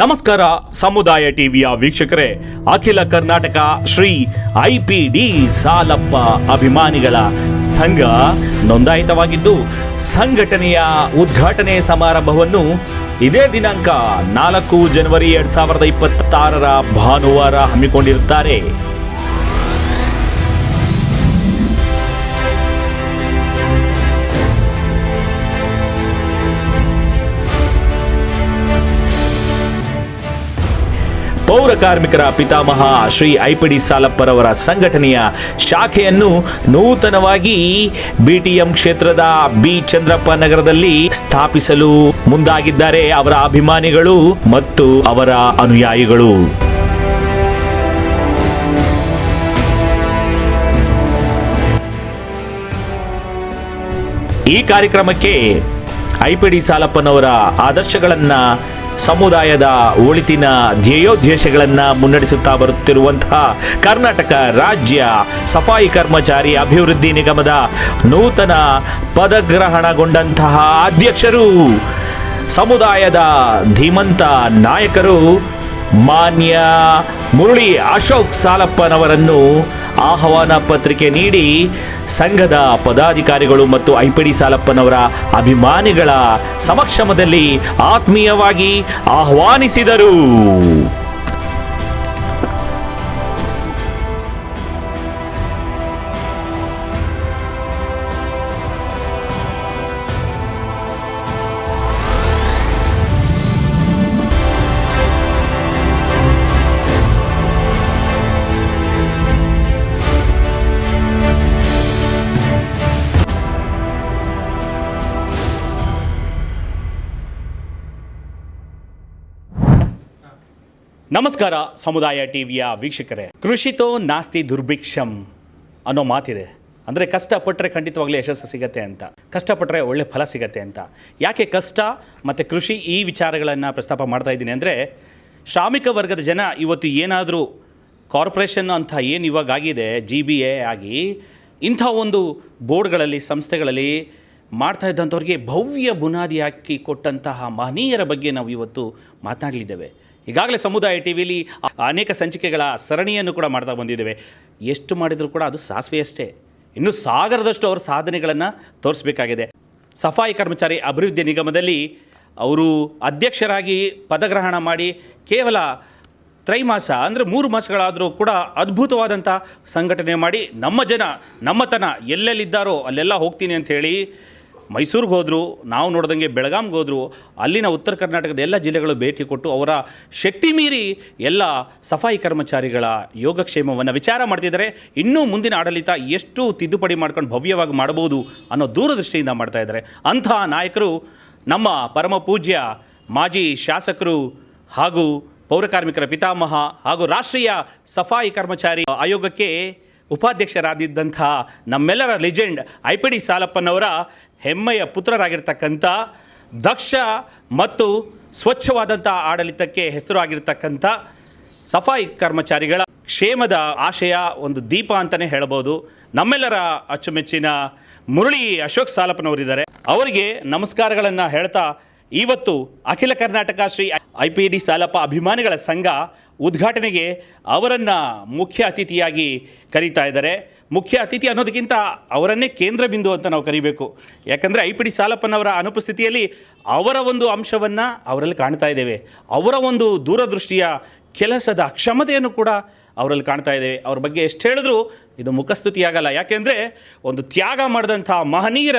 ನಮಸ್ಕಾರ ಸಮುದಾಯ ಟಿವಿಯ ವೀಕ್ಷಕರೇ, ಅಖಿಲ Karnataka Shri I P D Salappa ಅಭಿಮಾನಿಗಳ ಸಂಘ ನೋಂದಾಯಿತವಾಗಿದ್ದು, ಸಂಘಟನೆಯ ಉದ್ಘಾಟನೆ ಸಮಾರಂಭವನ್ನು ಇದೇ ದಿನಾಂಕ ನಾಲ್ಕು ಜನವರಿ ಎರಡ್ ಸಾವಿರದ ಇಪ್ಪತ್ತಾರರ ಭಾನುವಾರ ಹಮ್ಮಿಕೊಂಡಿರುತ್ತಾರೆ. ಪೌರ ಕಾರ್ಮಿಕರ ಪಿತಾಮಹ ಶ್ರೀ ಐಪಿಡಿ ಸಾಲಪ್ಪರವರ ಸಂಘಟನೆಯ ಶಾಖೆಯನ್ನು ನೂತನವಾಗಿ ಬಿಟಿಎಂ ಕ್ಷೇತ್ರದ ಬಿ ಚಂದ್ರಪ್ಪ ನಗರದಲ್ಲಿ ಸ್ಥಾಪಿಸಲು ಮುಂದಾಗಿದ್ದಾರೆ ಅವರ ಅಭಿಮಾನಿಗಳು ಮತ್ತು ಅವರ ಅನುಯಾಯಿಗಳು. ಈ ಕಾರ್ಯಕ್ರಮಕ್ಕೆ ಐಪಿಡಿ ಸಾಲಪ್ಪನವರ ಆದರ್ಶಗಳನ್ನ ಸಮುದಾಯದ ಒಳಿತಿನ ಧ್ಯೇಯೋದ್ದೇಶಗಳನ್ನು ಮುನ್ನಡೆಸುತ್ತಾ ಬರುತ್ತಿರುವಂತಹ ಕರ್ನಾಟಕ ರಾಜ್ಯ ಸಫಾಯಿ ಕರ್ಮಚಾರಿ ಅಭಿವೃದ್ಧಿ ನಿಗಮದ ನೂತನ ಪದಗ್ರಹಣಗೊಂಡಂತಹ ಅಧ್ಯಕ್ಷರು ಸಮುದಾಯದ ಧೀಮಂತ ನಾಯಕರು ಮಾನ್ಯ ಮುರಳಿ ಅಶೋಕ್ ಸಾಲಪ್ಪನವರನ್ನು ಆಹ್ವಾನ ಪತ್ರಿಕೆ ನೀಡಿ ಸಂಘದ ಪದಾಧಿಕಾರಿಗಳು ಮತ್ತು ಐಪಿಡಿ ಸಾಲಪ್ಪನವರ ಅಭಿಮಾನಿಗಳ ಸಮಕ್ಷಮದಲ್ಲಿ ಆತ್ಮೀಯವಾಗಿ ಆಹ್ವಾನಿಸಿದರು. ನಮಸ್ಕಾರ, ಸಮುದಾಯ ಟಿವಿಯ ವೀಕ್ಷಕರೇ. ಕೃಷಿತೋ ನಾಸ್ತಿ ದುರ್ಭಿಕ್ಷಂ ಅನ್ನೋ ಮಾತಿದೆ. ಅಂದರೆ ಕಷ್ಟಪಟ್ಟರೆ ಖಂಡಿತವಾಗ್ಲೂ ಯಶಸ್ಸು ಸಿಗತ್ತೆ ಅಂತ. ಕಷ್ಟಪಟ್ಟರೆ ಒಳ್ಳೆ ಫಲ ಸಿಗತ್ತೆ ಅಂತ. ಯಾಕೆ ಕಷ್ಟ ಮತ್ತು ಕೃಷಿ ಈ ವಿಚಾರಗಳನ್ನು ಪ್ರಸ್ತಾಪ ಮಾಡ್ತಾ ಇದ್ದೀನಿ ಅಂದರೆ, ಶ್ರಾಮಿಕ ವರ್ಗದ ಜನ ಇವತ್ತು ಏನಾದರೂ ಕಾರ್ಪೊರೇಷನ್ ಅಂತ ಏನು ಇವಾಗ ಆಗಿದೆ ಜಿ ಬಿ ಎ ಆಗಿ, ಇಂಥ ಒಂದು ಬೋರ್ಡ್ಗಳಲ್ಲಿ, ಸಂಸ್ಥೆಗಳಲ್ಲಿ ಮಾಡ್ತಾ ಇದ್ದಂಥವ್ರಿಗೆ ಭವ್ಯ ಬುನಾದಿ ಹಾಕಿ ಕೊಟ್ಟಂತಹ ಮಹನೀಯರ ಬಗ್ಗೆ ನಾವು ಇವತ್ತು ಮಾತನಾಡಲಿದ್ದೇವೆ. ಈಗಾಗಲೇ ಸಮುದಾಯ ಟಿ ವಿಲಿ ಅನೇಕ ಸಂಚಿಕೆಗಳ ಸರಣಿಯನ್ನು ಕೂಡ ಮಾಡ್ತಾ ಬಂದಿದ್ದೇವೆ. ಎಷ್ಟು ಮಾಡಿದರೂ ಕೂಡ ಅದು ಸಾಸಿವೆಯಷ್ಟೇ ಇನ್ನು ಸಾಗರದಷ್ಟು ಅವರ ಸಾಧನೆಗಳನ್ನು ತೋರಿಸಬೇಕಾಗಿದೆ. ಸಫಾಯಿ ಕರ್ಮಚಾರಿ ಅಭಿವೃದ್ಧಿ ನಿಗಮದಲ್ಲಿ ಅವರು ಅಧ್ಯಕ್ಷರಾಗಿ ಪದಗ್ರಹಣ ಮಾಡಿ ಕೇವಲ ತ್ರೈಮಾಸ ಅಂದರೆ ಮೂರು ಮಾಸಗಳಾದರೂ ಕೂಡ ಅದ್ಭುತವಾದಂಥ ಸಂಘಟನೆ ಮಾಡಿ ನಮ್ಮ ಜನ ನಮ್ಮತನ ಎಲ್ಲೆಲ್ಲಿದ್ದಾರೋ ಅಲ್ಲೆಲ್ಲ ಹೋಗ್ತೀನಿ ಅಂತ ಹೇಳಿ ಮೈಸೂರಿಗೆ ಹೋದರು, ನಾವು ನೋಡ್ದಂಗೆ ಬೆಳಗಾಂಗೆ ಹೋದರು, ಅಲ್ಲಿನ ಉತ್ತರ ಕರ್ನಾಟಕದ ಎಲ್ಲ ಜಿಲ್ಲೆಗಳು ಭೇಟಿ ಕೊಟ್ಟು ಅವರ ಶಕ್ತಿ ಮೀರಿ ಎಲ್ಲ ಸಫಾಯಿ ಕರ್ಮಚಾರಿಗಳ ಯೋಗಕ್ಷೇಮವನ್ನು ವಿಚಾರ ಮಾಡ್ತಿದ್ದಾರೆ. ಇನ್ನೂ ಮುಂದಿನ ಆಡಳಿತ ಎಷ್ಟು ತಿದ್ದುಪಡಿ ಮಾಡ್ಕೊಂಡು ಭವ್ಯವಾಗಿ ಮಾಡಬಹುದು ಅನ್ನೋ ದೂರದೃಷ್ಟಿಯಿಂದ ಮಾಡ್ತಾ ಇದ್ದಾರೆ. ಅಂತಹ ನಾಯಕರು ನಮ್ಮ ಪರಮ ಪೂಜ್ಯ ಮಾಜಿ ಶಾಸಕರು ಹಾಗೂ ಪೌರಕಾರ್ಮಿಕರ ಪಿತಾಮಹ ಹಾಗೂ ರಾಷ್ಟ್ರೀಯ ಸಫಾಯಿ ಕರ್ಮಚಾರಿ ಆಯೋಗಕ್ಕೆ ಉಪಾಧ್ಯಕ್ಷರಾದಿದ್ದಂಥ ನಮ್ಮೆಲ್ಲರ ಲೆಜೆಂಡ್ ಐ ಪಿ ಡಿ ಸಾಲಪ್ಪನವರ ಹೆಮ್ಮೆಯ ಪುತ್ರರಾಗಿರ್ತಕ್ಕಂಥ, ದಕ್ಷ ಮತ್ತು ಸ್ವಚ್ಛವಾದಂಥ ಆಡಳಿತಕ್ಕೆ ಹೆಸರಾಗಿರ್ತಕ್ಕಂಥ ಸಫಾಯಿ ಕರ್ಮಚಾರಿಗಳ ಕ್ಷೇಮದ ಆಶಯ ಒಂದು ದೀಪ ಅಂತಲೇ ಹೇಳ್ಬೋದು. ನಮ್ಮೆಲ್ಲರ ಅಚ್ಚುಮೆಚ್ಚಿನ ಮುರಳಿ ಅಶೋಕ್ ಸಾಲಪ್ಪನವರಿದ್ದಾರೆ. ಅವರಿಗೆ ನಮಸ್ಕಾರಗಳನ್ನು ಹೇಳ್ತಾ, ಇವತ್ತು ಅಖಿಲ Karnataka Shri I P D Salappa ಅಭಿಮಾನಿಗಳ ಸಂಘ ಉದ್ಘಾಟನೆಗೆ ಅವರನ್ನು ಮುಖ್ಯ ಅತಿಥಿಯಾಗಿ ಕರೀತಾ ಇದ್ದಾರೆ. ಮುಖ್ಯ ಅತಿಥಿ ಅನ್ನೋದಕ್ಕಿಂತ ಅವರನ್ನೇ ಕೇಂದ್ರ ಬಿಂದು ಅಂತ ನಾವು ಕರಿಬೇಕು. ಯಾಕಂದರೆ ಐ ಪಿ ಡಿ ಸಾಲಪ್ಪನವರ ಅನುಪಸ್ಥಿತಿಯಲ್ಲಿ ಅವರ ಒಂದು ಅಂಶವನ್ನು ಅವರಲ್ಲಿ ಕಾಣ್ತಾ ಇದ್ದೇವೆ. ಅವರ ಒಂದು ದೂರದೃಷ್ಟಿಯ ಕೆಲಸದ ಅಕ್ಷಮತೆಯನ್ನು ಕೂಡ ಅವರಲ್ಲಿ ಕಾಣ್ತಾ ಇದ್ದೇವೆ. ಅವ್ರ ಬಗ್ಗೆ ಎಷ್ಟು ಹೇಳಿದ್ರು ಇದು ಮುಖಸ್ತುತಿಯಾಗಲ್ಲ. ಯಾಕೆಂದರೆ ಒಂದು ತ್ಯಾಗ ಮಾಡಿದಂಥ ಮಹನೀಯರ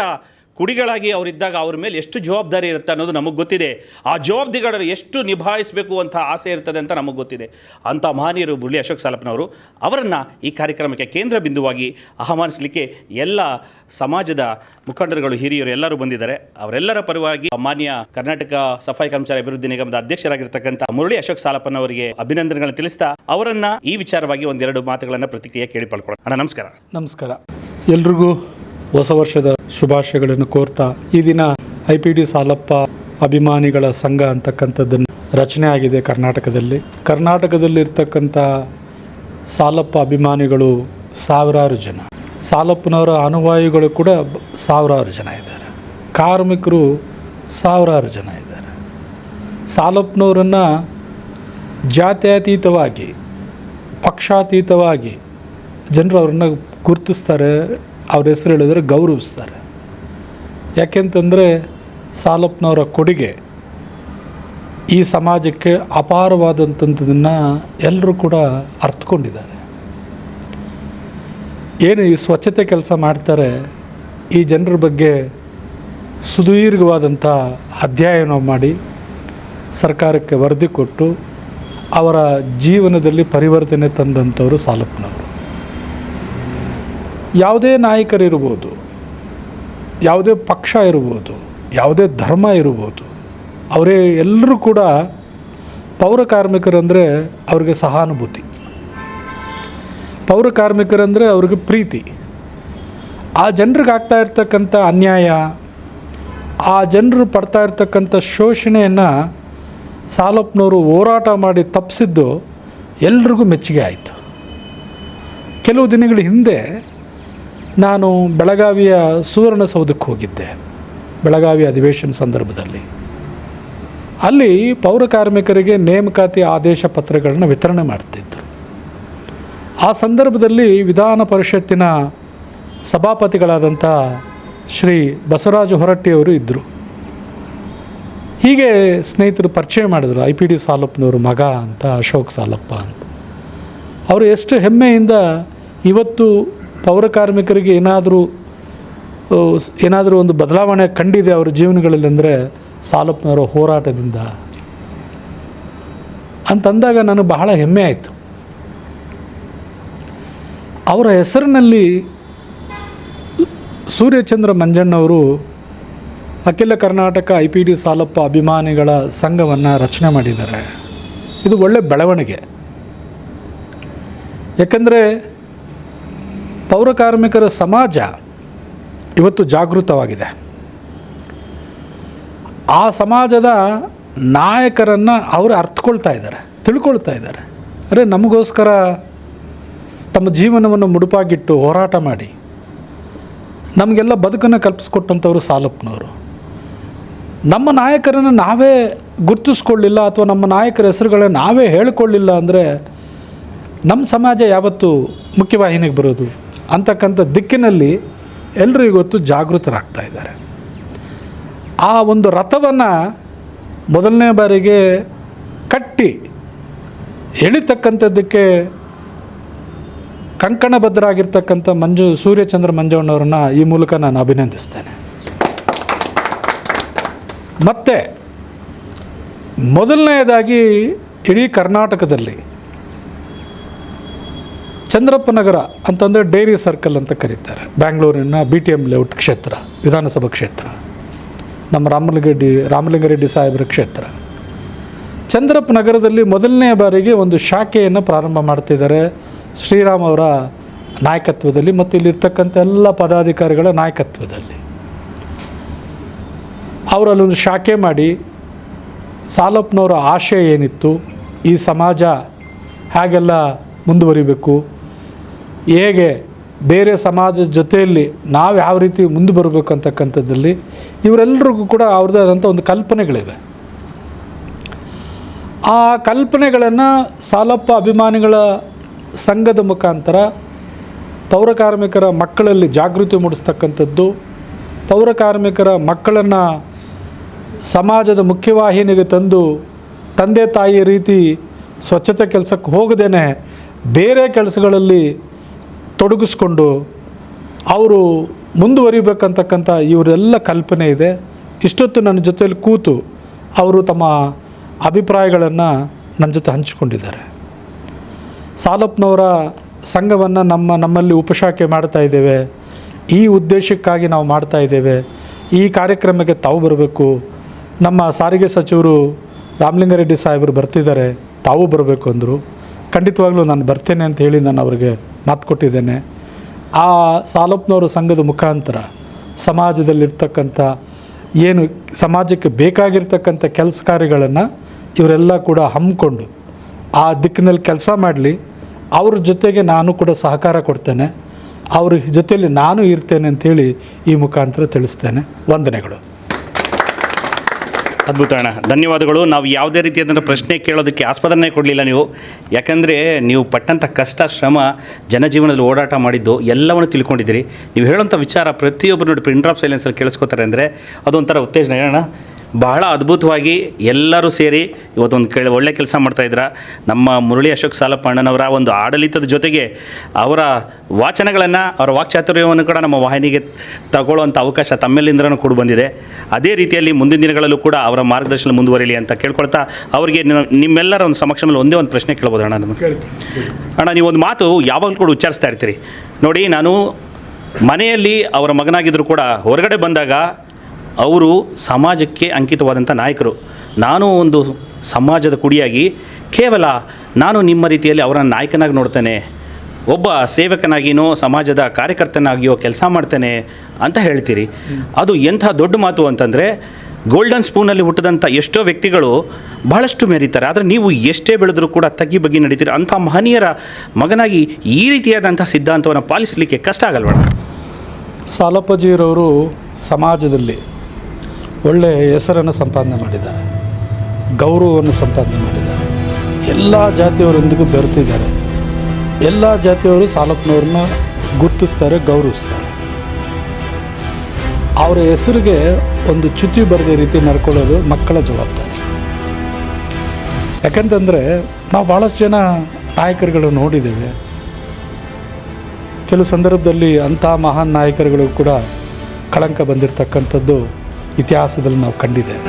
ಕುಡಿಗಳಾಗಿ ಅವರಿದ್ದಾಗ ಅವ್ರ ಮೇಲೆ ಎಷ್ಟು ಜವಾಬ್ದಾರಿ ಇರುತ್ತೆ ಅನ್ನೋದು ನಮಗೆ ಗೊತ್ತಿದೆ. ಆ ಜವಾಬ್ದಾರಿಗಳನ್ನು ಎಷ್ಟು ನಿಭಾಯಿಸಬೇಕು ಅಂತ ಆಸೆ ಇರ್ತದೆ ಅಂತ ನಮಗೆ ಗೊತ್ತಿದೆ. ಅಂಥ ಮಹನೀಯರು ಮುರಳಿ ಅಶೋಕ್ ಸಾಲಪ್ಪನವರು ಅವರನ್ನು ಈ ಕಾರ್ಯಕ್ರಮಕ್ಕೆ ಕೇಂದ್ರ ಬಿಂದುವಾಗಿ ಆಹ್ವಾನಿಸಲಿಕ್ಕೆ ಎಲ್ಲ ಸಮಾಜದ ಮುಖಂಡರುಗಳು, ಹಿರಿಯರು ಎಲ್ಲರೂ ಬಂದಿದ್ದಾರೆ. ಅವರೆಲ್ಲರ ಪರವಾಗಿ ಮಾನ್ಯ ಕರ್ನಾಟಕ ಸಫಾಯಿ ಕರ್ಮಚಾರಿ ಅಭಿವೃದ್ಧಿ ನಿಗಮದ ಅಧ್ಯಕ್ಷರಾಗಿರ್ತಕ್ಕಂಥ ಮುರಳಿ ಅಶೋಕ್ ಸಾಲಪ್ಪನವರಿಗೆ ಅಭಿನಂದನೆಗಳನ್ನು ತಿಳಿಸ್ತಾ ಅವರನ್ನು ಈ ವಿಚಾರವಾಗಿ ಒಂದೆರಡು ಮಾತುಗಳನ್ನು ಪ್ರತಿಕ್ರಿಯೆ ಕೇಳಿ ಪಡ್ಕೊಳ್ಳೋಣ. ಅಣ್ಣ, ನಮಸ್ಕಾರ. ನಮಸ್ಕಾರ. ಎಲ್ರಿಗೂ ಹೊಸ ವರ್ಷದ ಶುಭಾಶಯಗಳನ್ನು ಕೋರ್ತಾ ಈ ದಿನ ಐ ಪಿ ಡಿ ಸಾಲಪ್ಪ ಅಭಿಮಾನಿಗಳ ಸಂಘ ಅಂತಕ್ಕಂಥದ್ದನ್ನು ರಚನೆ ಆಗಿದೆ ಕರ್ನಾಟಕದಲ್ಲಿ. ಕರ್ನಾಟಕದಲ್ಲಿರ್ತಕ್ಕಂಥ ಸಾಲಪ್ಪ ಅಭಿಮಾನಿಗಳು ಸಾವಿರಾರು ಜನ. ಸಾಲಪ್ಪನವರ ಅನುವಾಯಿಗಳು ಕೂಡ ಸಾವಿರಾರು ಜನ ಇದ್ದಾರೆ. ಕಾರ್ಮಿಕರು ಸಾವಿರಾರು ಜನ ಇದ್ದಾರೆ. ಸಾಲಪ್ಪನವರನ್ನು ಜಾತ್ಯತೀತವಾಗಿ, ಪಕ್ಷಾತೀತವಾಗಿ ಜನರು ಅವ್ರನ್ನ ಗುರುತಿಸ್ತಾರೆ, ಅವ್ರ ಹೆಸರು ಹೇಳಿದ್ರೆ ಗೌರವಿಸ್ತಾರೆ. ಯಾಕೆಂತಂದರೆ ಸಾಲಪ್ಪನವರ ಕೊಡುಗೆ ಈ ಸಮಾಜಕ್ಕೆ ಅಪಾರವಾದಂಥದ್ದನ್ನು ಎಲ್ಲರೂ ಕೂಡ ಅರ್ಥಕೊಂಡಿದ್ದಾರೆ. ಏನು ಈ ಸ್ವಚ್ಛತೆ ಕೆಲಸ ಮಾಡ್ತಾರೆ, ಈ ಜನರ ಬಗ್ಗೆ ಸುದೀರ್ಘವಾದಂಥ ಅಧ್ಯಯನ ಮಾಡಿ ಸರ್ಕಾರಕ್ಕೆ ವರದಿ ಕೊಟ್ಟು ಅವರ ಜೀವನದಲ್ಲಿ ಪರಿವರ್ತನೆ ತಂದಂಥವರು ಸಾಲಪ್ಪನವರು ಯಾವುದೇ ನಾಯಕರಿರ್ಬೋದು ಯಾವುದೇ ಪಕ್ಷ ಇರ್ಬೋದು, ಯಾವುದೇ ಧರ್ಮ ಇರ್ಬೋದು, ಅವರೇ ಎಲ್ಲರೂ ಕೂಡ ಪೌರ ಕಾರ್ಮಿಕರಂದರೆ ಅವ್ರಿಗೆ ಸಹಾನುಭೂತಿ. ಪೌರ ಕಾರ್ಮಿಕರಂದರೆ ಅವ್ರಿಗೆ ಪ್ರೀತಿ. ಆ ಜನರಿಗೆ ಆಗ್ತಾ ಇರ್ತಕ್ಕಂಥ ಅನ್ಯಾಯ, ಆ ಜನರು ಪಡ್ತಾ ಇರ್ತಕ್ಕಂಥ ಶೋಷಣೆಯನ್ನು ಸಾಲಪ್ಪನವರು ಹೋರಾಟ ಮಾಡಿ ತಪ್ಪಿಸಿದ್ದು ಎಲ್ರಿಗೂ ಮೆಚ್ಚುಗೆ ಆಯಿತು. ಕೆಲವು ದಿನಗಳ ಹಿಂದೆ ನಾನು ಬೆಳಗಾವಿಯ ಸುವರ್ಣಸೌಧಕ್ಕೆ ಹೋಗಿದ್ದೆ. ಬೆಳಗಾವಿ ಅಧಿವೇಶನ ಸಂದರ್ಭದಲ್ಲಿ. ಅಲ್ಲಿ ಪೌರ ಕಾರ್ಮಿಕರಿಗೆ ನೇಮಕಾತಿ ಆದೇಶ ಪತ್ರಗಳನ್ನು ವಿತರಣೆ ಮಾಡ್ತಿದ್ದರು ಆ ಸಂದರ್ಭದಲ್ಲಿ ವಿಧಾನ ಪರಿಷತ್ತಿನ ಸಭಾಪತಿಗಳಾದಂಥ ಶ್ರೀ ಬಸವರಾಜ ಹೊರಟ್ಟಿಯವರು ಇದ್ದರು ಹೀಗೆ ಸ್ನೇಹಿತರು ಪರಿಚಯ ಮಾಡಿದರು, ಐ ಪಿ ಡಿ ಸಾಲಪ್ಪನವರು ಮಗ ಅಂತ, ಅಶೋಕ್ ಸಾಲಪ್ಪ ಅಂತ. ಅವರು ಎಷ್ಟು ಹೆಮ್ಮೆಯಿಂದ ಇವತ್ತು ಪೌರ ಕಾರ್ಮಿಕರಿಗೆ ಏನಾದರೂ ಏನಾದರೂ ಒಂದು ಬದಲಾವಣೆ ಕಂಡಿದೆ ಅವರ ಜೀವನಗಳಲ್ಲಿ ಅಂದರೆ ಸಾಲಪ್ಪನವರ ಹೋರಾಟದಿಂದ. ಅಂತಂದಾಗ ನನಗೆ ಬಹಳ ಹೆಮ್ಮೆ ಆಯಿತು. ಅವರ ಹೆಸರಿನಲ್ಲಿ ಸೂರ್ಯಚಂದ್ರ ಮಂಜಣ್ಣವರು ಅಖಿಲ Karnataka I P D Salappa ಅಭಿಮಾನಿಗಳ ಸಂಘವನ್ನು ರಚನೆ ಮಾಡಿದ್ದಾರೆ. ಇದು ಒಳ್ಳೆ ಬೆಳವಣಿಗೆ. ಯಾಕಂದರೆ ಪೌರ ಕಾರ್ಮಿಕರ ಸಮಾಜ ಇವತ್ತು ಜಾಗೃತವಾಗಿದೆ. ಆ ಸಮಾಜದ ನಾಯಕರನ್ನು ಅವರು ಅರ್ಥಕೊಳ್ತಾ ಇದ್ದಾರೆ, ತಿಳ್ಕೊಳ್ತಾ ಇದ್ದಾರೆ. ಅರೆ, ನಮಗೋಸ್ಕರ ತಮ್ಮ ಜೀವನವನ್ನು ಮುಡುಪಾಗಿಟ್ಟು ಹೋರಾಟ ಮಾಡಿ. ನಮಗೆಲ್ಲ ಬದುಕನ್ನು ಕಲ್ಪಿಸ್ಕೊಟ್ಟಂಥವ್ರು ಸಾಲಪ್ಪನವರು. ನಮ್ಮ ನಾಯಕರನ್ನು ನಾವೇ ಗುರ್ತಿಸ್ಕೊಳ್ಳಿಲ್ಲ ಅಥವಾ ನಮ್ಮ ನಾಯಕರ ಹೆಸರುಗಳನ್ನ ನಾವೇ ಹೇಳಿಕೊಳ್ಳಿಲ್ಲ ಅಂದರೆ ನಮ್ಮ ಸಮಾಜ ಯಾವತ್ತು ಮುಖ್ಯವಾಹಿನಿಗೆ ಬರೋದು? ಅಂತಕ್ಕಂಥ ದಿಕ್ಕಿನಲ್ಲಿ ಎಲ್ಲರೂ ಇವತ್ತು ಜಾಗೃತರಾಗ್ತಾ ಇದ್ದಾರೆ. ಆ ಒಂದು ರಥವನ್ನು ಮೊದಲನೇ ಬಾರಿಗೆ ಕಟ್ಟಿ ಎಳಿತಕ್ಕಂಥದ್ದಕ್ಕೆ ಕಂಕಣಬದ್ಧರಾಗಿರ್ತಕ್ಕಂಥ ಮಂಜು, ಸೂರ್ಯಚಂದ್ರ ಮಂಜವಣ್ಣವ್ರನ್ನ ಈ ಮೂಲಕ ನಾನು ಅಭಿನಂದಿಸ್ತೇನೆ. ಮತ್ತು ಮೊದಲನೆಯದಾಗಿ ಇಡೀ ಕರ್ನಾಟಕದಲ್ಲಿ ಚಂದ್ರಪ್ಪ ನಗರ ಅಂತಂದರೆ ಡೈರಿ ಸರ್ಕಲ್ ಅಂತ ಕರೀತಾರೆ. ಬ್ಯಾಂಗ್ಳೂರಿನ ಬಿ ಟಿ ಎಂ ಲೇಔಟ್ ಕ್ಷೇತ್ರ, ವಿಧಾನಸಭಾ ಕ್ಷೇತ್ರ. ನಮ್ಮ ರಾಮಲಿಂಗರೆಡ್ಡಿ ರಾಮಲಿಂಗರೆಡ್ಡಿ ಸಾಹೇಬರ ಕ್ಷೇತ್ರ. ಚಂದ್ರಪ್ಪ ನಗರದಲ್ಲಿ ಮೊದಲನೇ ಬಾರಿಗೆ ಒಂದು ಶಾಖೆಯನ್ನು ಪ್ರಾರಂಭ ಮಾಡ್ತಿದ್ದಾರೆ ಶ್ರೀರಾಮ್ ಅವರ ನಾಯಕತ್ವದಲ್ಲಿ ಮತ್ತು ಇಲ್ಲಿರ್ತಕ್ಕಂಥ ಎಲ್ಲ ಪದಾಧಿಕಾರಿಗಳ ನಾಯಕತ್ವದಲ್ಲಿ. ಅವರಲ್ಲೊಂದು ಶಾಖೆ ಮಾಡಿ ಸಾಲಪ್ಪನವರ ಆಶಯ ಏನಿತ್ತು, ಈ ಸಮಾಜ ಹೇಗೆಲ್ಲ ಮುಂದುವರಿಬೇಕು ಹೇಗೆ ಬೇರೆ ಸಮಾಜದ ಜೊತೆಯಲ್ಲಿ ನಾವು ಯಾವ ರೀತಿ ಮುಂದೆ ಬರಬೇಕು ಅಂತಕ್ಕಂಥದ್ದಲ್ಲಿ ಇವರೆಲ್ಲರಿಗೂ ಕೂಡ ಅವ್ರದ್ದೇ ಆದಂಥ ಒಂದು ಕಲ್ಪನೆಗಳಿವೆ. ಆ ಕಲ್ಪನೆಗಳನ್ನು ಸಾಲಪ್ಪ ಅಭಿಮಾನಿಗಳ ಸಂಘದ ಮುಖಾಂತರ ಪೌರ ಕಾರ್ಮಿಕರ ಮಕ್ಕಳಲ್ಲಿ ಜಾಗೃತಿ ಮೂಡಿಸ್ತಕ್ಕಂಥದ್ದು ಪೌರಕಾರ್ಮಿಕರ ಮಕ್ಕಳನ್ನು ಸಮಾಜದ ಮುಖ್ಯವಾಹಿನಿಗೆ ತಂದು ತಂದೆ ತಾಯಿ ರೀತಿ ಸ್ವಚ್ಛತೆ ಕೆಲಸಕ್ಕೆ ಹೋಗದೇನೆ ಬೇರೆ ಕೆಲಸಗಳಲ್ಲಿ ತೊಡಗಿಸ್ಕೊಂಡು ಅವರು ಮುಂದುವರಿಬೇಕಂತಕ್ಕಂಥ ಇವರೆಲ್ಲ ಕಲ್ಪನೆ ಇದೆ. ಇಷ್ಟೊತ್ತು ನನ್ನ ಜೊತೆಯಲ್ಲಿ ಕೂತು ಅವರು ತಮ್ಮ ಅಭಿಪ್ರಾಯಗಳನ್ನು ನನ್ನ ಜೊತೆ ಹಂಚಿಕೊಂಡಿದ್ದಾರೆ. ಸಾಲಪ್ಪನವರ ಸಂಘವನ್ನು ನಮ್ಮ ನಮ್ಮಲ್ಲಿ ಉಪಶಾಖೆ ಮಾಡ್ತಾ ಇದ್ದೇವೆ. ಈ ಉದ್ದೇಶಕ್ಕಾಗಿ ನಾವು ಮಾಡ್ತಾ ಇದ್ದೇವೆ. ಈ ಕಾರ್ಯಕ್ರಮಕ್ಕೆ ತಾವು ಬರಬೇಕು. ನಮ್ಮ ಸಾರಿಗೆ ಸಚಿವರು ರಾಮಲಿಂಗಾರೆಡ್ಡಿ ಸಾಹೇಬರು ಬರ್ತಿದ್ದಾರೆ. ತಾವು ಬರಬೇಕು ಅಂದರು. ಖಂಡಿತವಾಗ್ಲೂ ನಾನು ಬರ್ತೇನೆ ಅಂತ ಹೇಳಿ ನಾನು ಅವರಿಗೆ ಮಾತು ಕೊಟ್ಟಿದ್ದೇನೆ. ಆ ಸಾಲಪ್ಪನವರ ಸಂಘದ ಮುಖಾಂತರ ಸಮಾಜದಲ್ಲಿರ್ತಕ್ಕಂಥ ಏನು ಸಮಾಜಕ್ಕೆ ಬೇಕಾಗಿರ್ತಕ್ಕಂಥ ಕೆಲಸ ಕಾರ್ಯಗಳನ್ನು ಇವರೆಲ್ಲ ಕೂಡ ಹಮ್ಮಿಕೊಂಡು ಆ ದಿಕ್ಕಿನಲ್ಲಿ ಕೆಲಸ ಮಾಡಲಿ. ಅವ್ರ ಜೊತೆಗೆ ನಾನು ಕೂಡ ಸಹಕಾರ ಕೊಡ್ತೇನೆ. ಅವ್ರ ಜೊತೆಯಲ್ಲಿ ನಾನು ಇರ್ತೇನೆ ಅಂಥೇಳಿ ಈ ಮುಖಾಂತರ ತಿಳಿಸ್ತೇನೆ. ವಂದನೆಗಳು. ಅದ್ಭುತ ಅಣ್ಣ ಧನ್ಯವಾದಗಳು. ನಾವು ಯಾವುದೇ ರೀತಿಯಾದಂಥ ಪ್ರಶ್ನೆ ಕೇಳೋದಕ್ಕೆ ಆಸ್ಪದನೆ ಕೊಡಲಿಲ್ಲ ನೀವು. ಯಾಕಂದರೆ ನೀವು ಪಟ್ಟಂಥ ಕಷ್ಟ, ಶ್ರಮ, ಜನಜೀವನದಲ್ಲಿ ಓಡಾಟ ಮಾಡಿದ್ದು ಎಲ್ಲವನ್ನು ತಿಳ್ಕೊಂಡಿದ್ದೀರಿ. ನೀವು ಹೇಳೋಂಥ ವಿಚಾರ ಪ್ರತಿಯೊಬ್ಬರು ನೋಡಿ ಪ್ರಿಂಟ್ ಸೈಲೆನ್ಸಲ್ಲಿ ಕೇಳಿಸ್ಕೋತಾರೆ ಅಂದರೆ ಅದೊಂಥರ ಉತ್ತೇಜನ. ಹೇಳೋಣ ಬಹಳ ಅದ್ಭುತವಾಗಿ ಎಲ್ಲರೂ ಸೇರಿ ಇವತ್ತೊಂದು ಕೆ ಒಳ್ಳೆ ಕೆಲಸ ಮಾಡ್ತಾಯಿದ್ರ ನಮ್ಮ ಮುರಳಿ ಅಶೋಕ್ ಸಾಲಪ್ಪಣ್ಣನವರ ಒಂದು ಆಡಳಿತದ ಜೊತೆಗೆ ಅವರ ವಾಚನಗಳನ್ನು, ಅವರ ವಾಕ್ಚಾತುರ್ಯವನ್ನು ಕೂಡ ನಮ್ಮ ವಾಹಿನಿಗೆ ತಗೊಳ್ಳುವಂಥ ಅವಕಾಶ ತಮ್ಮೆಲ್ಲಿಂದನೂ ಕೂಡ ಬಂದಿದೆ. ಅದೇ ರೀತಿಯಲ್ಲಿ ಮುಂದಿನ ದಿನಗಳಲ್ಲೂ ಕೂಡ ಅವರ ಮಾರ್ಗದರ್ಶನ ಮುಂದುವರಿಯಲಿ ಅಂತ ಕೇಳ್ಕೊಳ್ತಾ ಅವರಿಗೆ ನಿಮ್ಮೆಲ್ಲರ ಒಂದು ಸಮಕ್ಷಮದಲ್ಲಿ ಒಂದೇ ಒಂದು ಪ್ರಶ್ನೆ ಕೇಳ್ಬೋದು ಅಣ್ಣ ನಮಗೆ ಅಣ್ಣ, ನೀವು ಒಂದು ಮಾತು ಯಾವಾಗಲೂ ಕೂಡ ಉಚ್ಚರಿಸ್ತಾ ಇರ್ತೀರಿ. ನೋಡಿ, ನಾನು ಮನೆಯಲ್ಲಿ ಅವರ ಮಗನಾಗಿದ್ದರೂ ಕೂಡ ಹೊರಗಡೆ ಬಂದಾಗ ಅವರು ಸಮಾಜಕ್ಕೆ ಅಂಕಿತವಾದಂಥ ನಾಯಕರು. ನಾನು ಒಂದು ಸಮಾಜದ ಕುಡಿಯಾಗಿ ಕೇವಲ ನಾನು ನಿಮ್ಮ ರೀತಿಯಲ್ಲಿ ಅವರನ್ನು ನಾಯಕನಾಗಿ ನೋಡ್ತೇನೆ. ಒಬ್ಬ ಸೇವಕನಾಗಿನೋ, ಸಮಾಜದ ಕಾರ್ಯಕರ್ತನಾಗಿಯೋ ಕೆಲಸ ಮಾಡ್ತೇನೆ ಅಂತ ಹೇಳ್ತೀರಿ. ಅದು ಎಂಥ ದೊಡ್ಡ ಮಾತು ಅಂತಂದರೆ ಗೋಲ್ಡನ್ ಸ್ಪೂನಲ್ಲಿ ಹುಟ್ಟಿದಂಥ ಎಷ್ಟೋ ವ್ಯಕ್ತಿಗಳು ಬಹಳಷ್ಟು ಮೆರೀತಾರೆ. ಆದರೆ ನೀವು ಎಷ್ಟೇ ಬೆಳೆದರೂ ಕೂಡ ತಗ್ಗಿ ಬಗ್ಗೆ ನಡೀತೀರಿ. ಅಂಥ ಮಹನೀಯರ ಮಗನಾಗಿ ಈ ರೀತಿಯಾದಂಥ ಸಿದ್ಧಾಂತವನ್ನು ಪಾಲಿಸಲಿಕ್ಕೆ ಕಷ್ಟ ಆಗಲ್ವಣ ಸಾಲಪ್ಪಜಿಯರವರು ಸಮಾಜದಲ್ಲಿ ಒಳ್ಳೆಯ ಹೆಸರನ್ನು ಸಂಪಾದನೆ ಮಾಡಿದ್ದಾರೆ, ಗೌರವವನ್ನು ಸಂಪಾದನೆ ಮಾಡಿದ್ದಾರೆ. ಎಲ್ಲ ಜಾತಿಯವರೊಂದಿಗೂ ಬೆರೆತಿದ್ದಾರೆ. ಎಲ್ಲ ಜಾತಿಯವರು ಸಾಲಪ್ಪನವ್ರನ್ನ ಗುರುತಿಸ್ತಾರೆ, ಗೌರವಿಸ್ತಾರೆ. ಅವರ ಹೆಸರಿಗೆ ಒಂದು ಚ್ಯುತಿ ಬರದೇ ರೀತಿ ನಡ್ಕೊಳ್ಳೋದು ಮಕ್ಕಳ ಜವಾಬ್ದಾರಿ. ಯಾಕಂತಂದರೆ ನಾವು ಭಾಳಷ್ಟು ಜನ ನಾಯಕರುಗಳು ನೋಡಿದ್ದೇವೆ. ಕೆಲವು ಸಂದರ್ಭದಲ್ಲಿ ಅಂಥ ಮಹಾನ್ ನಾಯಕರುಗಳು ಕೂಡ ಕಳಂಕ ಬಂದಿರತಕ್ಕಂಥದ್ದು ಇತಿಹಾಸದಲ್ಲಿ ನಾವು ಕಂಡಿದ್ದೇವೆ.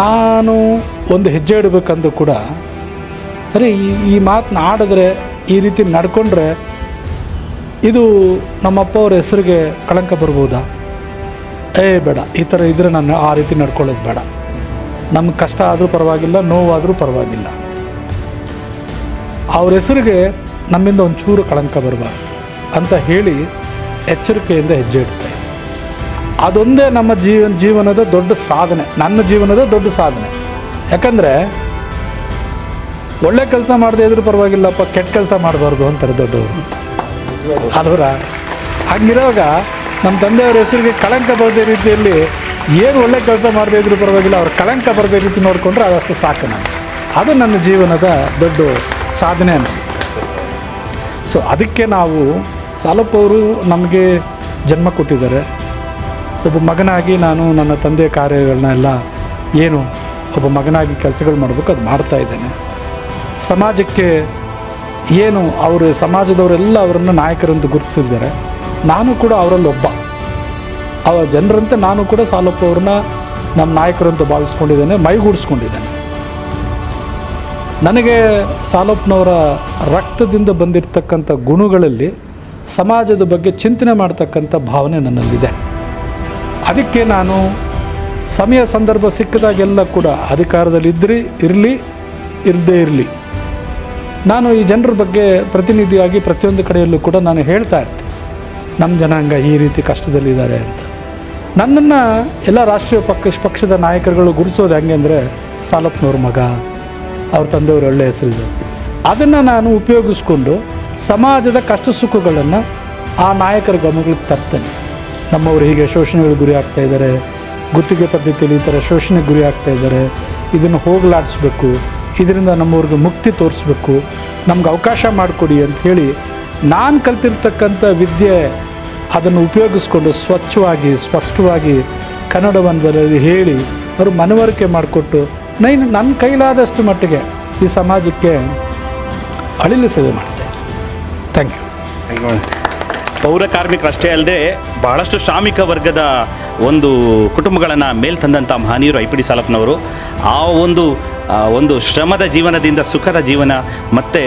ನಾನು ಒಂದು ಹೆಜ್ಜೆ ಇಡಬೇಕಂದು ಕೂಡ, ಅರೆ, ಈ ಮಾತನ್ನ ಆಡಿದ್ರೆ, ಈ ರೀತಿ ನಡ್ಕೊಂಡ್ರೆ, ಇದು ನಮ್ಮಪ್ಪ ಅವ್ರ ಹೆಸರಿಗೆ ಕಳಂಕ ಬರ್ಬೋದಾ? ಏ, ಬೇಡ, ಈ ಥರ ಇದ್ರೆ ನಾನು ಆ ರೀತಿ ನಡ್ಕೊಳ್ಳೋದು ಬೇಡ. ನಮ್ಗೆ ಕಷ್ಟ ಆದರೂ ಪರವಾಗಿಲ್ಲ, ನೋವಾದರೂ ಪರವಾಗಿಲ್ಲ. ಅವ್ರ ಹೆಸರಿಗೆ ನಮ್ಮಿಂದ ಒಂಚೂರು ಕಳಂಕ ಬರಬಾರ್ದು ಅಂತ ಹೇಳಿ ಎಚ್ಚರಿಕೆಯಿಂದ ಹೆಜ್ಜೆ ಇಡ್ತಾ ಇದ್ದೆ ಅದೊಂದೇ ನಮ್ಮ ಜೀವನ ಜೀವನದ ದೊಡ್ಡ ಸಾಧನೆ. ನನ್ನ ಜೀವನದ ದೊಡ್ಡ ಸಾಧನೆ. ಯಾಕಂದರೆ, ಒಳ್ಳೆ ಕೆಲಸ ಮಾಡದೇ ಇದ್ರೂ ಪರವಾಗಿಲ್ಲಪ್ಪ, ಕೆಟ್ಟ ಕೆಲಸ ಮಾಡಬಾರ್ದು ಅಂತಾರೆ ದೊಡ್ಡವರು. ಅದರ ಹಂಗಿರುವಾಗ ನಮ್ಮ ತಂದೆಯವ್ರ ಹೆಸರಿಗೆ ಕಳಂಕ ಬರದೇ ರೀತಿಯಲ್ಲಿ ಏನು ಒಳ್ಳೆ ಕೆಲಸ ಮಾಡದೇ ಇದ್ರೂ ಪರವಾಗಿಲ್ಲ, ಅವ್ರ ಕಳಂಕ ಬರದೇ ರೀತಿ ನೋಡಿಕೊಂಡ್ರೆ ಅದಷ್ಟು ಸಾಕು ನಾನು. ಅದು ನನ್ನ ಜೀವನದ ದೊಡ್ಡ ಸಾಧನೆ ಅನಿಸುತ್ತೆ. ಸೊ ಅದಕ್ಕೆ ನಾವು ಸಾಲಪ್ಪ ಅವರು ನಮಗೆ ಜನ್ಮ ಕೊಟ್ಟಿದ್ದಾರೆ. ಒಬ್ಬ ಮಗನಾಗಿ ನಾನು ನನ್ನ ತಂದೆಯ ಕಾರ್ಯಗಳನ್ನ ಎಲ್ಲ ಏನು ಒಬ್ಬ ಮಗನಾಗಿ ಕೆಲಸಗಳು ಮಾಡಬೇಕು, ಅದು ಮಾಡ್ತಾ ಇದ್ದೇನೆ. ಸಮಾಜಕ್ಕೆ ಏನು ಅವರು ಸಮಾಜದವರೆಲ್ಲ ಅವರನ್ನು ನಾಯಕರಂತ ಗುರುತಿಸಿದ್ದಾರೆ. ನಾನು ಕೂಡ ಅವರಲ್ಲೊಬ್ಬ ಅವ ಜನರಂತೆ ನಾನು ಕೂಡ ಸಾಲಪ್ಪ ಅವ್ರನ್ನ ನಮ್ಮ ನಾಯಕರಂತ ಭಾವಿಸ್ಕೊಂಡಿದ್ದೇನೆ, ಮೈಗೂಡಿಸ್ಕೊಂಡಿದ್ದೇನೆ. ನನಗೆ ಸಾಲಪ್ಪನವರ ರಕ್ತದಿಂದ ಬಂದಿರತಕ್ಕಂಥ ಗುಣಗಳಲ್ಲಿ ಸಮಾಜದ ಬಗ್ಗೆ ಚಿಂತನೆ ಮಾಡ್ತಕ್ಕಂಥ ಭಾವನೆ ನನ್ನಲ್ಲಿದೆ. ಅದಕ್ಕೆ ನಾನು ಸಮಯ ಸಂದರ್ಭ ಸಿಕ್ಕಿದಾಗೆಲ್ಲ ಕೂಡ ಅಧಿಕಾರದಲ್ಲಿದ್ದರೆ ಇರಲಿ, ಇರದೇ ಇರಲಿ. ನಾನು ಈ ಜನರ ಬಗ್ಗೆ ಪ್ರತಿನಿಧಿಯಾಗಿ ಪ್ರತಿಯೊಂದು ಕಡೆಯಲ್ಲೂ ಕೂಡ ನಾನು ಹೇಳ್ತಾ ಇರ್ತೀನಿ. ನಮ್ಮ ಜನಾಂಗ ಈ ರೀತಿ ಕಷ್ಟದಲ್ಲಿದ್ದಾರೆ ಅಂತ. ನನ್ನನ್ನು ಎಲ್ಲ ರಾಷ್ಟ್ರೀಯ ಪಕ್ಷ, ಪಕ್ಷದ ನಾಯಕರುಗಳು ಗುರುತಿಸೋದು ಹೆಂಗೆ ಅಂದರೆ ಸಾಲಪ್ಪನವ್ರ ಮಗ, ಅವ್ರ ತಂದೆಯವ್ರ ಒಳ್ಳೆಯ ಹೆಸರಿದೆ. ಅದನ್ನು ನಾನು ಉಪಯೋಗಿಸ್ಕೊಂಡು ಸಮಾಜದ ಕಷ್ಟ ಸುಖಗಳನ್ನು ಆ ನಾಯಕರ ಗಮನಗಳಿಗೆ ತರ್ತೇನೆ. ನಮ್ಮವರು ಹೀಗೆ ಶೋಷಣೆಗಳು ಗುರಿ ಆಗ್ತಾ ಇದ್ದಾರೆ, ಗುತ್ತಿಗೆ ಪದ್ಧತಿಯಲ್ಲಿ ಈ ಥರ ಶೋಷಣೆಗೆ ಗುರಿ ಆಗ್ತಾ ಇದ್ದಾರೆ, ಇದನ್ನು ಹೋಗಲಾಡಿಸ್ಬೇಕು, ಇದರಿಂದ ನಮ್ಮವ್ರಿಗೆ ಮುಕ್ತಿ ತೋರಿಸ್ಬೇಕು, ನಮ್ಗೆ ಅವಕಾಶ ಮಾಡಿಕೊಡಿ ಅಂತ ಹೇಳಿ ನಾನು ಕಲ್ತಿರ್ತಕ್ಕಂಥ ವಿದ್ಯೆ ಅದನ್ನು ಉಪಯೋಗಿಸ್ಕೊಂಡು ಸ್ವಚ್ಛವಾಗಿ, ಸ್ಪಷ್ಟವಾಗಿ ಕನ್ನಡವನ್ನದಲ್ಲಿ ಹೇಳಿ ಅವರು ಮನವರಿಕೆ ಮಾಡಿಕೊಟ್ಟು ನೈನ್ ನನ್ನ ಕೈಲಾದಷ್ಟು ಮಟ್ಟಿಗೆ ಈ ಸಮಾಜಕ್ಕೆ ಅಳಿಲು ಸೇವೆ ಮಾಡ್ತೇನೆ ಥ್ಯಾಂಕ್ ಯು ಪೌರ ಕಾರ್ಮಿಕರಷ್ಟೇ ಅಲ್ಲದೆ ಬಹಳಷ್ಟು ಶ್ರಾಮಿಕ ವರ್ಗದ ಒಂದು ಕುಟುಂಬಗಳನ್ನು ಮೇಲ್ ತಂದಂಥ ಮಹನೀಯರು ಐ ಪಿ ಡಿ ಸಾಲಪ್ಪನವರು, ಆ ಒಂದು ಒಂದು ಶ್ರಮದ ಜೀವನದಿಂದ ಸುಖದ ಜೀವನ, ಮತ್ತು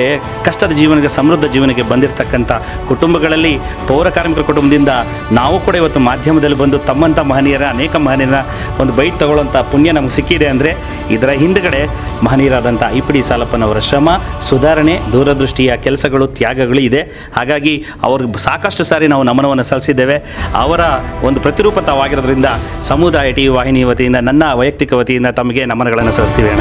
ಕಷ್ಟದ ಜೀವನಕ್ಕೆ, ಸಮೃದ್ಧ ಜೀವನಕ್ಕೆ ಬಂದಿರತಕ್ಕಂಥ ಕುಟುಂಬಗಳಲ್ಲಿ ಪೌರ ಕಾರ್ಮಿಕರ ಕುಟುಂಬದಿಂದ ನಾವು ಕೂಡ ಇವತ್ತು ಮಾಧ್ಯಮದಲ್ಲಿ ಬಂದು ತಮ್ಮಂಥ ಮಹನೀಯರ, ಅನೇಕ ಮಹನೀಯರ ಒಂದು ಬೈಟ್ ತಗೊಳ್ಳೋಂಥ ಪುಣ್ಯ ನಮಗೆ ಸಿಕ್ಕಿದೆ ಅಂದರೆ ಇದರ ಹಿಂದುಗಡೆ ಮಹನೀಯರಾದಂಥ ಇಪ್ಪಡಿ ಸಾಲಪ್ಪನವರ ಶ್ರಮ, ಸುಧಾರಣೆ, ದೂರದೃಷ್ಟಿಯ ಕೆಲಸಗಳು, ತ್ಯಾಗಗಳು ಇದೆ. ಹಾಗಾಗಿ ಅವ್ರಿಗೆ ಸಾಕಷ್ಟು ಸಾರಿ ನಾವು ನಮನವನ್ನು ಸಲ್ಲಿಸಿದ್ದೇವೆ. ಅವರ ಒಂದು ಪ್ರತಿರೂಪ ತಾವಾಗಿರೋದ್ರಿಂದ ಸಮುದಾಯ ಟಿ ವಾಹಿನಿ ವತಿಯಿಂದ, ನನ್ನ ವೈಯಕ್ತಿಕ ವತಿಯಿಂದ ತಮಗೆ ನಮನಗಳನ್ನು ಸಲ್ಲಿಸ್ತೀವಿ